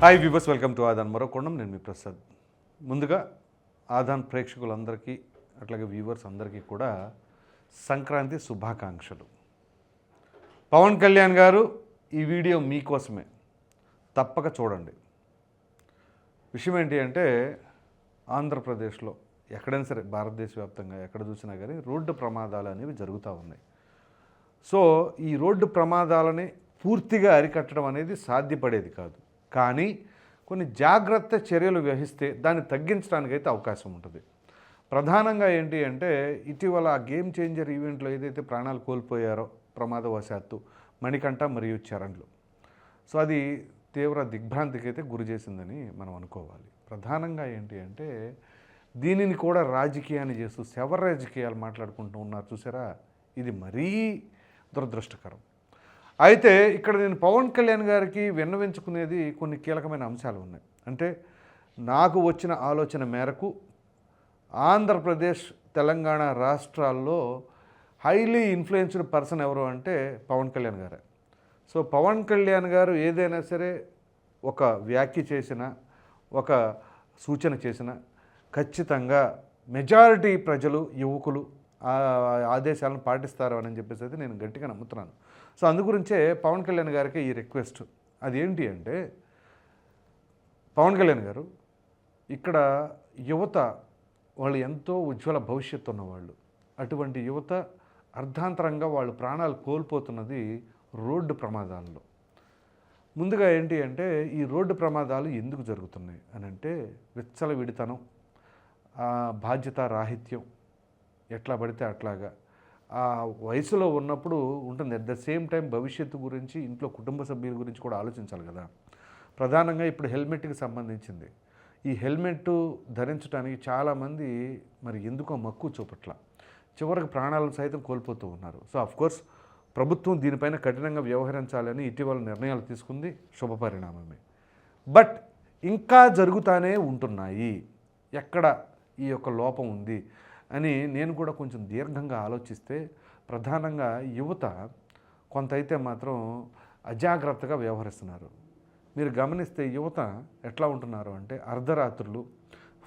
Hi viewers welcome to Aadhan మరొకొండం నేను మీ ప్రసాద్. ముందుగా ఆదాన్ ప్రేక్షకులందరికీ అట్లాగే వ్యూవర్స్ అందరికీ కూడా సంక్రాంతి శుభాకాంక్షలు. పవన్ కళ్యాణ్ గారు ఈ వీడియో మీకోసమే. తప్పక చూడండి. విషయం ఏంటి అంటే ఆంధ్రప్రదేశ్లో ఎక్కడైనా సరే భారతదేశ వ్యాప్తంగా ఎక్కడ చూసినా కానీ రోడ్డు ప్రమాదాలు అనేవి జరుగుతూ ఉన్నాయి. సో ఈ రోడ్డు ప్రమాదాలని పూర్తిగా అరికట్టడం అనేది సాధ్యపడేది కాదు. కానీ కొన్ని జాగ్రత్త చర్యలు వహిస్తే దాన్ని తగ్గించడానికి అయితే అవకాశం ఉంటుంది. ప్రధానంగా ఏంటి అంటే ఇటీవల ఆ గేమ్ చేంజర్ ఈవెంట్లో ఏదైతే ప్రాణాలు కోల్పోయారో ప్రమాదవశాత్తు మణికంఠ మరియు చరణ్లు. సో అది తీవ్ర దిగ్భ్రాంతికి అయితే గురి చేసిందని మనం అనుకోవాలి. ప్రధానంగా ఏంటి అంటే దీనిని కూడా రాజకీయాన్ని చేస్తూ శవ రాజకీయాలు మాట్లాడుకుంటూ ఉన్నారు చూసారా? ఇది మరీ దురదృష్టకరం. అయితే ఇక్కడ నేను పవన్ కళ్యాణ్ గారికి విన్నవించుకునేది కొన్ని కీలకమైన అంశాలు ఉన్నాయి. అంటే నాకు వచ్చిన ఆలోచన మేరకు ఆంధ్రప్రదేశ్ తెలంగాణ రాష్ట్రాల్లో హైలీ ఇన్ఫ్లుయెన్స్డ్ పర్సన్ ఎవరు అంటే పవన్ కళ్యాణ్ గారే. సో పవన్ కళ్యాణ్ గారు ఏదైనా సరే ఒక వ్యాఖ్య చేసిన ఒక సూచన చేసిన ఖచ్చితంగా మెజారిటీ ప్రజలు యువకులు ఆదేశాలను పాటిస్తారు అని చెప్పేసి అయితే నేను గట్టిగా నమ్ముతున్నాను. సో అందుగురించే పవన్ కళ్యాణ్ గారికి ఈ రిక్వెస్ట్. అదేంటి అంటే పవన్ కళ్యాణ్ గారు ఇక్కడ యువత వాళ్ళు ఎంతో ఉజ్వల భవిష్యత్తు ఉన్నవాళ్ళు. అటువంటి యువత అర్ధాంతరంగా వాళ్ళు ప్రాణాలు కోల్పోతున్నది రోడ్డు ప్రమాదాల్లో. ముందుగా ఏంటి అంటే ఈ రోడ్డు ప్రమాదాలు ఎందుకు జరుగుతున్నాయి అని అంటే విచ్చల విడితనం బాధ్యత రాహిత్యం ఎట్లా పడితే అట్లాగా. ఆ వయసులో ఉన్నప్పుడు ఉంటుంది. అట్ ద సేమ్ టైం భవిష్యత్తు గురించి ఇంట్లో కుటుంబ సభ్యుల గురించి కూడా ఆలోచించాలి కదా. ప్రధానంగా ఇప్పుడు హెల్మెట్కి సంబంధించింది. ఈ హెల్మెట్ ధరించడానికి చాలామంది మరి ఎందుకో మక్కువ చూపట్ల. చివరికి ప్రాణాలను సైతం కోల్పోతూ ఉన్నారు. సో కోర్స్ ప్రభుత్వం దీనిపైన కఠినంగా వ్యవహరించాలని ఇటీవల నిర్ణయాలు తీసుకుంది శుభపరిణామమే బట్ ఇంకా జరుగుతానే ఉంటున్నాయి. ఎక్కడ ఈ యొక్క లోపం ఉంది? అని నేను కూడా కొంచెం దీర్ఘంగా ఆలోచిస్తే ప్రధానంగా యువత కొంత అయితే మాత్రం అజాగ్రత్తగా వ్యవహరిస్తున్నారు. మీరు గమనిస్తే యువత ఎట్లా ఉంటున్నారు అంటే అర్ధరాత్రులు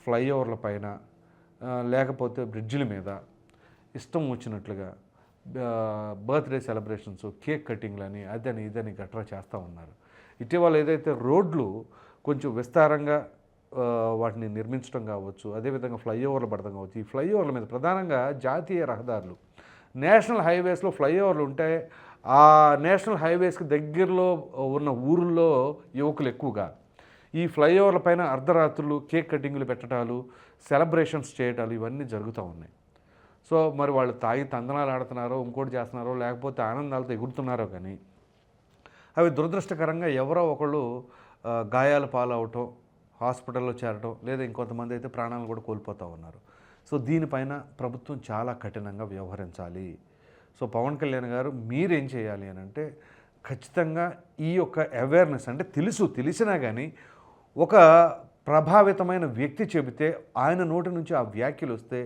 ఫ్లైఓవర్ల పైన లేకపోతే బ్రిడ్జిల మీద ఇష్టం వచ్చినట్లుగా బర్త్డే సెలబ్రేషన్స్ కేక్ కటింగ్లని అదని ఇదని గట్రా చేస్తూ ఉన్నారు. ఇటీవల ఏదైతే రోడ్లు కొంచెం విస్తారంగా వాటిని నిర్మించడం కావచ్చు అదేవిధంగా ఫ్లైఓవర్లు పడడం కావచ్చు. ఈ ఫ్లైఓవర్ల మీద ప్రధానంగా జాతీయ రహదారులు. నేషనల్ హైవేస్లో ఫ్లైఓవర్లు ఉంటే ఆ నేషనల్ హైవేస్కి దగ్గరలో ఉన్న ఊరుల్లో యువకులు ఎక్కువగా. ఈ ఫ్లైఓవర్ల పైన అర్ధరాత్రులు కేక్ కటింగ్లు పెట్టడాలు సెలబ్రేషన్స్ చేయటాలు ఇవన్నీ జరుగుతూ ఉన్నాయి. సో మరి వాళ్ళు తాగి తందనాలు ఆడుతున్నారో ఇంకోటి చేస్తున్నారో లేకపోతే ఆనందాలతో ఎగురుతున్నారో కానీ అవి దురదృష్టకరంగా ఎవరో ఒకళ్ళు గాయాలు గాయాల పాలవటం హాస్పిటల్లో చేరటం లేదా ఇంకొంతమంది అయితే ప్రాణాలు కూడా కోల్పోతూ ఉన్నారు. సో దీనిపైన ప్రభుత్వం చాలా కఠినంగా వ్యవహరించాలి. సో పవన్ కళ్యాణ్ గారు మీరేం చేయాలి అని అంటే ఖచ్చితంగా ఈ యొక్క అవేర్నెస్ అంటే తెలుసు తెలిసినా కానీ ఒక ప్రభావితమైన వ్యక్తి చెబితే ఆయన నోటి నుంచి ఆ వ్యాఖ్యలు వస్తే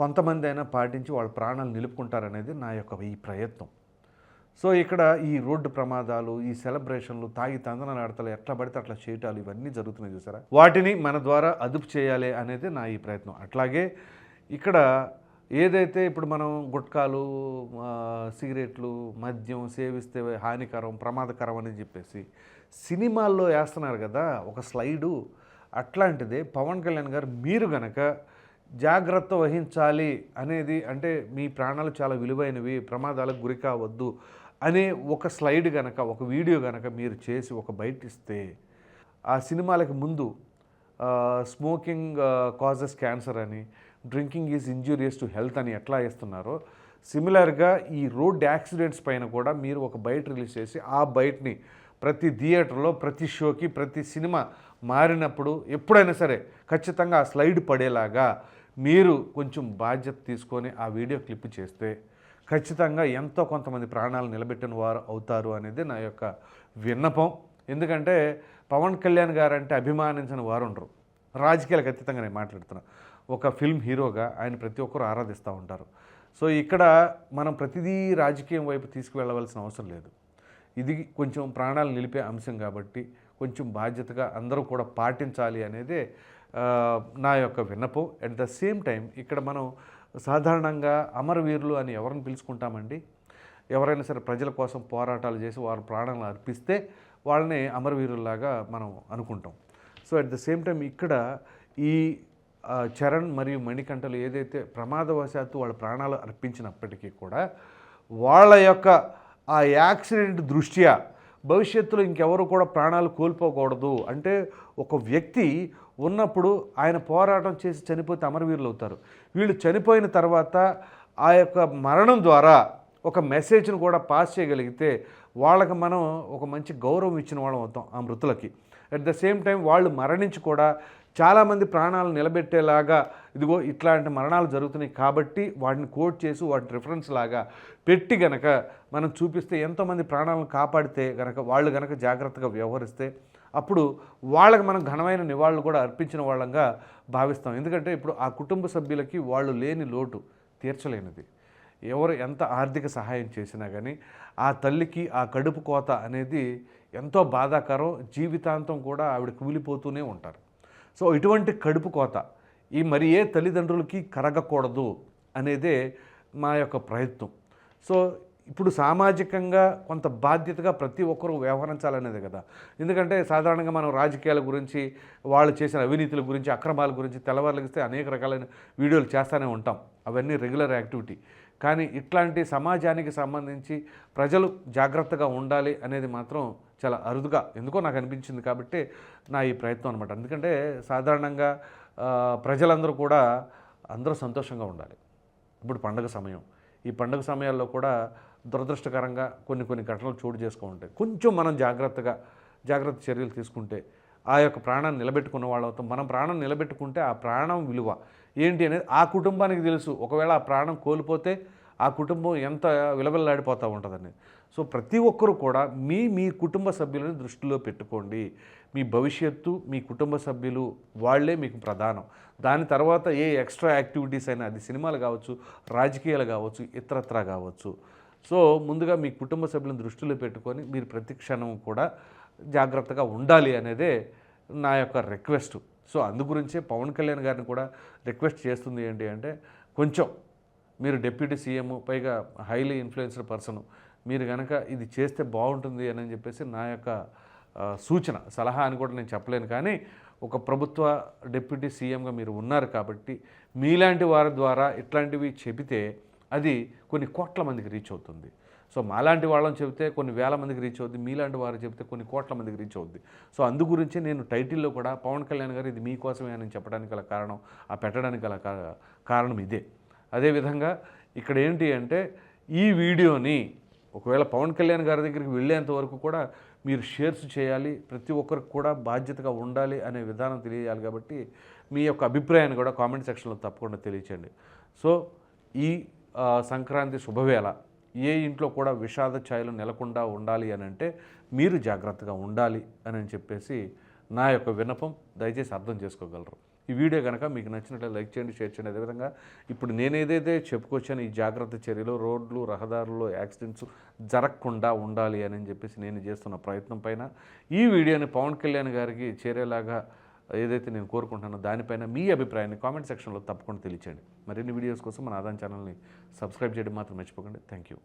కొంతమంది అయినా పాటించి వాళ్ళ ప్రాణాలు నిలుపుకుంటారనేది నా యొక్క ఈ ప్రయత్నం. సో ఇక్కడ ఈ రోడ్డు ప్రమాదాలు ఈ సెలబ్రేషన్లు తాగి తందనాలు ఆడతలు ఎట్లా పడితే అట్లా చేయటాలు ఇవన్నీ జరుగుతున్నాయి చూసారా? వాటిని మన ద్వారా అదుపు చేయాలి అనేది నా ఈ ప్రయత్నం. అట్లాగే ఇక్కడ ఏదైతే ఇప్పుడు మనం గుట్కాలు సిగరెట్లు మద్యం సేవిస్తే హానికరం ప్రమాదకరం అని చెప్పేసి సినిమాల్లో వేస్తున్నారు కదా ఒక స్లైడు అట్లాంటిదే పవన్ కళ్యాణ్ గారు మీరు గనక జాగ్రత్త వహించాలి అనేది అంటే మీ ప్రాణాలు చాలా విలువైనవి ప్రమాదాలకు గురి కావద్దు అనే ఒక స్లైడ్ కనుక ఒక వీడియో గనక మీరు చేసి ఒక బయట ఇస్తే ఆ సినిమాలకు ముందు స్మోకింగ్ కాజెస్ క్యాన్సర్ అని drinking is injurious to health అని ఎట్లా ఇస్తున్నారో సిమిలర్గా ఈ రోడ్ యాక్సిడెంట్స్ పైన కూడా మీరు ఒక బయట రిలీజ్ చేసి ఆ బయటని ప్రతి థియేటర్లో ప్రతి షోకి ప్రతి సినిమా మారినప్పుడు ఎప్పుడైనా సరే ఖచ్చితంగా ఆ స్లైడ్ పడేలాగా మీరు కొంచెం బాధ్యత తీసుకొని ఆ వీడియో క్లిప్ చేస్తే ఖచ్చితంగా ఎంతో కొంతమంది ప్రాణాలు నిలబెట్టిన వారు అవుతారు అనేది నా యొక్క విన్నపం. ఎందుకంటే పవన్ కళ్యాణ్ గారు అంటే అభిమానించిన వారు ఉండరు. రాజకీయాలకు అతీతంగా నేను మాట్లాడుతున్నా. ఒక ఫిల్మ్ హీరోగా ఆయన ప్రతి ఒక్కరు ఆరాధిస్తూ ఉంటారు. సో ఇక్కడ మనం ప్రతిదీ రాజకీయం వైపు తీసుకువెళ్ళవలసిన అవసరం లేదు. ఇది కొంచెం ప్రాణాలు నిలిపే అంశం కాబట్టి కొంచెం బాధ్యతగా అందరూ కూడా పాటించాలి అనేది నా యొక్క విన్నపం. అట్ ద సేమ్ టైం ఇక్కడ మనం సాధారణంగా అమరవీరులు అని ఎవరిని పిలుచుకుంటామండి? ఎవరైనా సరే ప్రజల కోసం పోరాటాలు చేసి వారి ప్రాణాలను అర్పిస్తే వాళ్ళని అమరవీరుల్లాగా మనం అనుకుంటాం. So at the same time ఇక్కడ ఈ చరణ్ మరియు మణికంఠలు ఏదైతే ప్రమాదవశాత్తు వాళ్ళ ప్రాణాలు అర్పించినప్పటికీ కూడా వాళ్ళ యొక్క ఆ యాక్సిడెంట్ దృష్ట్యా భవిష్యత్తులో ఇంకెవరు కూడా ప్రాణాలు కోల్పోకూడదు. అంటే ఒక వ్యక్తి ఉన్నప్పుడు ఆయన పోరాటం చేసి చనిపోతే అమరవీరులు అవుతారు వీళ్ళు చనిపోయిన తర్వాత ఆ యొక్క మరణం ద్వారా ఒక మెసేజ్ను కూడా పాస్ చేయగలిగితే వాళ్ళకి మనం ఒక మంచి గౌరవం ఇచ్చిన వాళ్ళం అవుతాం ఆ మృతులకి. అట్ ద సేమ్ టైం వాళ్ళు మరణించి కూడా చాలామంది ప్రాణాలు నిలబెట్టేలాగా ఇదిగో ఇట్లాంటి మరణాలు జరుగుతున్నాయి కాబట్టి వాటిని కోట్ చేసి వాటిని రిఫరెన్స్ లాగా పెట్టి గనక మనం చూపిస్తే ఎంతోమంది ప్రాణాలను కాపాడితే గనక వాళ్ళు గనక జాగ్రత్తగా వ్యవహరిస్తే అప్పుడు వాళ్ళకి మనం ఘనమైన నివాళులు కూడా అర్పించిన వాళ్ళంగా భావిస్తాం. ఎందుకంటే ఇప్పుడు ఆ కుటుంబ సభ్యులకి వాళ్ళు లేని లోటు తీర్చలేనిది. ఎవరు ఎంత ఆర్థిక సహాయం చేసినా కానీ ఆ తల్లికి ఆ కడుపు కోత అనేది ఎంతో బాధాకరం జీవితాంతం కూడా ఆవిడ కుమిలిపోతూనే ఉంటారు. సో ఇటువంటి కడుపు కోత ఈ మరి ఏ తల్లిదండ్రులకి కరగకూడదు అనేదే మా యొక్క ప్రయత్నం. సో ఇప్పుడు సామాజికంగా కొంత బాధ్యతగా ప్రతి ఒక్కరూ వ్యవహరించాలనేది కదా. ఎందుకంటే సాధారణంగా మనం రాజకీయాల గురించి వాళ్ళు చేసిన అవినీతుల గురించి అక్రమాల గురించి తెల్లవారులగిస్తే అనేక రకాలైన వీడియోలు చేస్తూనే ఉంటాం. అవన్నీ రెగ్యులర్ యాక్టివిటీ కానీ ఇట్లాంటి సమాజానికి సంబంధించి ప్రజలు జాగ్రత్తగా ఉండాలి అనేది మాత్రం చాలా అరుదుగా ఎందుకో నాకు అనిపించింది కాబట్టి నా ఈ ప్రయత్నం అనమాట ఎందుకంటే సాధారణంగా ప్రజలందరూ కూడా అందరూ సంతోషంగా ఉండాలి. ఇప్పుడు పండగ సమయం. ఈ పండగ సమయాల్లో కూడా దురదృష్టకరంగా కొన్ని కొన్ని ఘటనలు చోటు చేసుకో ఉంటాయి. కొంచెం మనం జాగ్రత్తగా జాగ్రత్త చర్యలు తీసుకుంటే ఆ యొక్క ప్రాణాన్ని నిలబెట్టుకున్న వాళ్ళతో మనం ప్రాణం నిలబెట్టుకుంటే ఆ ప్రాణం విలువ ఏంటి అనేది ఆ కుటుంబానికి తెలుసు. ఒకవేళ ఆ ప్రాణం కోల్పోతే ఆ కుటుంబం ఎంత విలవిల్లాడిపోతూ ఉంటుందని. సో ప్రతి ఒక్కరూ కూడా మీ మీ కుటుంబ సభ్యులను దృష్టిలో పెట్టుకోండి. మీ భవిష్యత్తు మీ కుటుంబ సభ్యులు వాళ్ళే మీకు ప్రధానం. దాని తర్వాత ఏ ఎక్స్ట్రా యాక్టివిటీస్ అయినా అది సినిమాలు కావచ్చు రాజకీయాలు కావచ్చు ఇతరత్రా కావచ్చు. సో ముందుగా మీ కుటుంబ సభ్యులను దృష్టిలో పెట్టుకొని మీరు ప్రతి క్షణం కూడా జాగ్రత్తగా ఉండాలి అనేదే నా యొక్క రిక్వెస్ట్. సో అందు గురించే పవన్ కళ్యాణ్ గారిని కూడా రిక్వెస్ట్ చేస్తుంది ఏంటి అంటే కొంచెం మీరు డిప్యూటీ సీఎం పైగా హైలీ ఇన్ఫ్లుయెన్స్డ్ పర్సన్ మీరు కనుక ఇది చేస్తే బాగుంటుంది అని చెప్పేసి నా యొక్క సూచన సలహా అని కూడా నేను చెప్పలేను. కానీ ఒక ప్రభుత్వ డిప్యూటీ సీఎంగా మీరు ఉన్నారు కాబట్టి మీలాంటి వారి ద్వారా ఇట్లాంటివి చెబితే అది కొన్ని కోట్ల మందికి రీచ్ అవుతుంది. సో మాలాంటి వాళ్ళని చెబితే కొన్ని వేల మందికి రీచ్ అవుద్ది మీలాంటి వారు చెబితే కొన్ని కోట్ల మందికి రీచ్ అవుద్ది. సో అందు గురించి నేను టైటిల్లో కూడా పవన్ కళ్యాణ్ గారు ఇది మీకోసమే అని చెప్పడానికి గల కారణం ఆ పెట్టడానికి గల కా- కారణం ఇదే. అదేవిధంగా ఇక్కడ ఏంటి అంటే ఈ వీడియోని ఒకవేళ పవన్ కళ్యాణ్ గారి దగ్గరికి వెళ్ళేంత వరకు కూడా మీరు షేర్స్ చేయాలి ప్రతి ఒక్కరికి కూడా బాధ్యతగా ఉండాలి అనే విధానం తెలియజేయాలి కాబట్టి మీ యొక్క అభిప్రాయాన్ని కూడా కామెంట్ సెక్షన్లో తప్పకుండా తెలియచేయండి. సో ఈ సంక్రాంతి శుభవేళ ఏ ఇంట్లో కూడా విషాద ఛాయలు నెలకుండా ఉండాలి అని అంటే మీరు జాగ్రత్తగా ఉండాలి అని చెప్పేసి నా యొక్క విన్నపం దయచేసి అర్థం చేసుకోగలరు. ఈ వీడియో కనుక మీకు నచ్చినట్లయితే లైక్ చేయండి షేర్ చేయండి. అదేవిధంగా ఇప్పుడు నేనేదైతే చెప్పుకొచ్చాను ఈ జాగ్రత్త చర్యలు రోడ్లు రహదారుల్లో యాక్సిడెంట్స్ జరగకుండా ఉండాలి అని చెప్పేసి నేను చేస్తున్న ప్రయత్నం పైన ఈ వీడియోని పవన్ కళ్యాణ్ గారికి చేరేలాగా ఏదైతే నేను కోరుకుంటున్నానో దానిపైన మీ అభిప్రాయాన్ని కామెంట్ సెక్షన్లో తప్పకుండా తెలియచేయండి. మరిన్ని వీడియోస్ కోసం మన ఆదాన్ ఛానల్ని సబ్స్క్రైబ్ చేయడం మాత్రం మర్చిపోకండి. Thank you